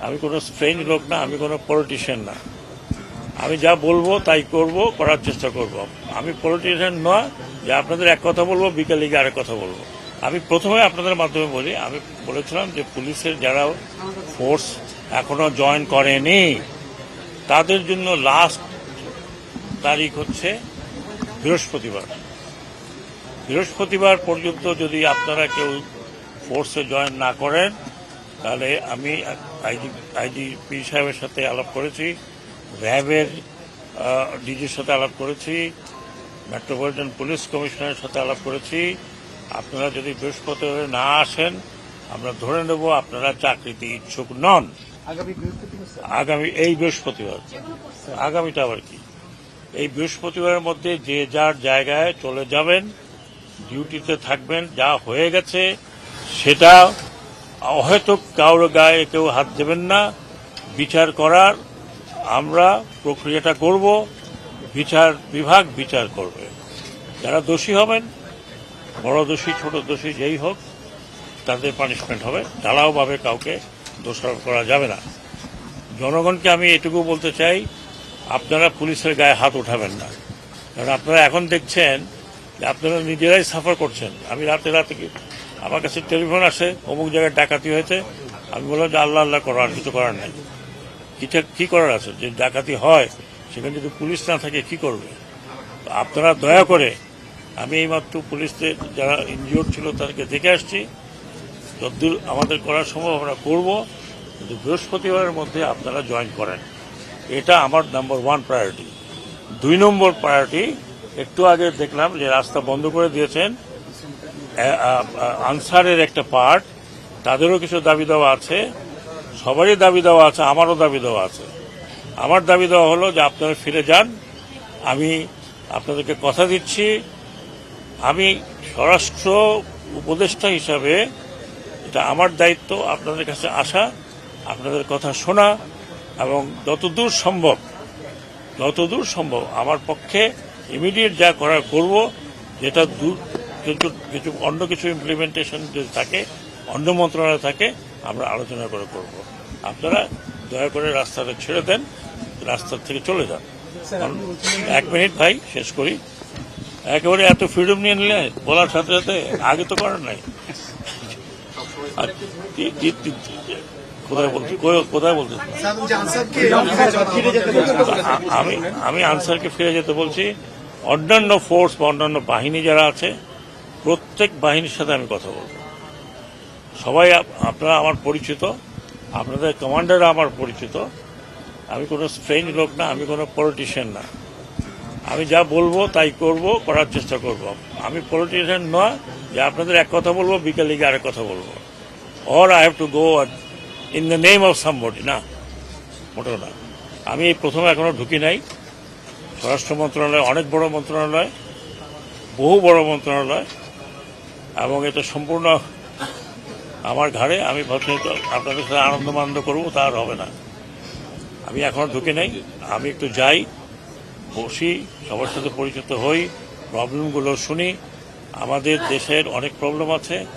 আমি কোনো স্ট্রেঞ্জ লোক না, আমি কোনো পলিটিশিয়ান না। আমি যা বলব তাই করব, করার চেষ্টা করব। আমি পলিটিশিয়ান নয়, যে আপনাদের এক কথা বলব, বিকেলে গিয়ে আরেক কথা বলব। আমি প্রথমে আপনাদের মাধ্যমে বলি, আমি বলেছিলাম যে পুলিশের যারা ফোর্স এখনও জয়েন করেনি, তাদের জন্য লাস্ট তারিখ হচ্ছে বৃহস্পতিবার। বৃহস্পতিবার পর্যন্ত যদি আপনারা কেউ ফোর্সে জয়েন না করেন তাহলে আমি আইজি আইজিপি সাহেবের সাথে আলাপ করেছি র্যাবের ডিজির সাথে আলাপ করেছি মেট্রোপলিটন পুলিশ কমিশনারের সাথে আলাপ করেছি। আপনারা যদি বৃহস্পতিবার না আসেন আমরা ধরে নেব আপনারা চাকরিতে ইচ্ছুক নন। আগামী বৃহস্পতিবার স্যার? আগামী এই বৃহস্পতিবার। আগামীটা আবার কি? এই বৃহস্পতিবারের মধ্যে যে যার জায়গায় চলে যাবেন ডিউটিতে থাকবেন যা হয়ে গেছে সেটা হয়তো কারোর গায়ে কেউ হাত দেবেন না। বিচার করার আমরা প্রক্রিয়াটা করব, বিচার বিভাগ বিচার করবে। যারা দোষী হবেন, বড় দোষী, ছোট দোষী যেই হোক, তাদের পানিশমেন্ট হবে। ঢালাওভাবে কাউকে দোষারোপ করা যাবে না। জনগণকে আমি এটুকু বলতে চাই, আপনারা পুলিশের গায়ে হাত উঠাবেন না। কারণ আপনারা এখন দেখছেন আপনারা নিজেরাই সাফার করছেন। আমি রাতে রাতে আমার কাছে টেলিফোন আসে, অমুক জায়গায় ডাকাতি হয়েছে। আমি বললাম যে আল্লাহ আল্লাহ করো আর কিছু করার নাই। কিছু কি করার আছে? যে ডাকাতি হয়, সেখানে যদি পুলিশ না থাকে, কি করবে? আপনারা দয়া করে, আমি এইমাত্র পুলিশদের যারা ইনজিওর ছিল তাদেরকে দেখে আসছি। যতদূর আমাদের করার সম্ভব, আমরা করব। কিন্তু বৃহস্পতিবারের মধ্যে আপনারা জয়েন করেন। এটা আমার নাম্বার ওয়ান প্রায়োরিটি দুই নম্বর প্রায়োরিটি একটু আগে দেখলাম যে রাস্তা বন্ধ করে দিয়েছেন। আনসারের একটা পার্ট তাদেরও কিছু দাবি দেওয়া আছে, সবারই দাবি দেওয়া আছে, আমারও দাবি দেওয়া আছে। আমার দাবি দেওয়া হলো যে আপনারা ফিরে যান, আমি আপনাদেরকে কথা দিচ্ছি। আমি স্বরাষ্ট্র উপদেষ্টা হিসাবে এটা আমার দায়িত্ব, আপনাদের কাছে আসা, আপনাদের কথা শোনা, এবং যতদূর সম্ভব যতদূর সম্ভব আমার পক্ষে ইমিডিয়েট যা করার করব, যেটা দূর কিছু কিছু অন্য কিছু ইমপ্লিমেন্টেশন যদি থাকে অন্য মন্ত্রণালয় থাকে আমরা আলোচনা করে করব। আপনারা দয়া করে রাস্তাটা ছেড়ে দেন রাস্তা থেকে চলে যান। স্যার এক মিনিট ভাই শেষ করি। একেবারে এত ফ্রিডম নিয়ে নিলে বলার সাথে সাথে আগে তো করার নাই। কোথায় বলছি কোথায় বলছি। আমি আমি আনসারকে ফিরে যেতে বলছি। অন্যান্য ফোর্স বা অন্যান্য বাহিনী যারা আছে প্রত্যেক বাহিনীর সাথে আমি কথা বলব। সবাই আপনারা আমার পরিচিত, আপনাদের কমান্ডাররা আমার পরিচিত। আমি কোনো স্ট্রেঞ্জ লোক না, আমি কোনো পলিটিশিয়ান না। আমি যা বলব তাই করব, করার চেষ্টা করব। আমি পলিটিশিয়ান নয়, যে আপনাদের এক কথা বলব, বিকেলে গিয়ে আরেক কথা বলব। Or I have to go in the name of somebody না, মোটেও না। আমি এই প্রথমে এখনও ঢুকি নাই। স্বরাষ্ট্র মন্ত্রণালয়, অনেক বড় মন্ত্রণালয়, বহু বড় মন্ত্রণালয়। এবং এটা সম্পূর্ণ আমার ঘাড়ে, আমি আপনাদের সাথে আনন্দ মানন্দ করব, তা আর হবে না। আমি এখনও ঢুকে নেই, আমি একটু যাই, বসি, সবার সাথে পরিচিত হই, প্রবলেমগুলো শুনি। আমাদের দেশের অনেক প্রবলেম আছে।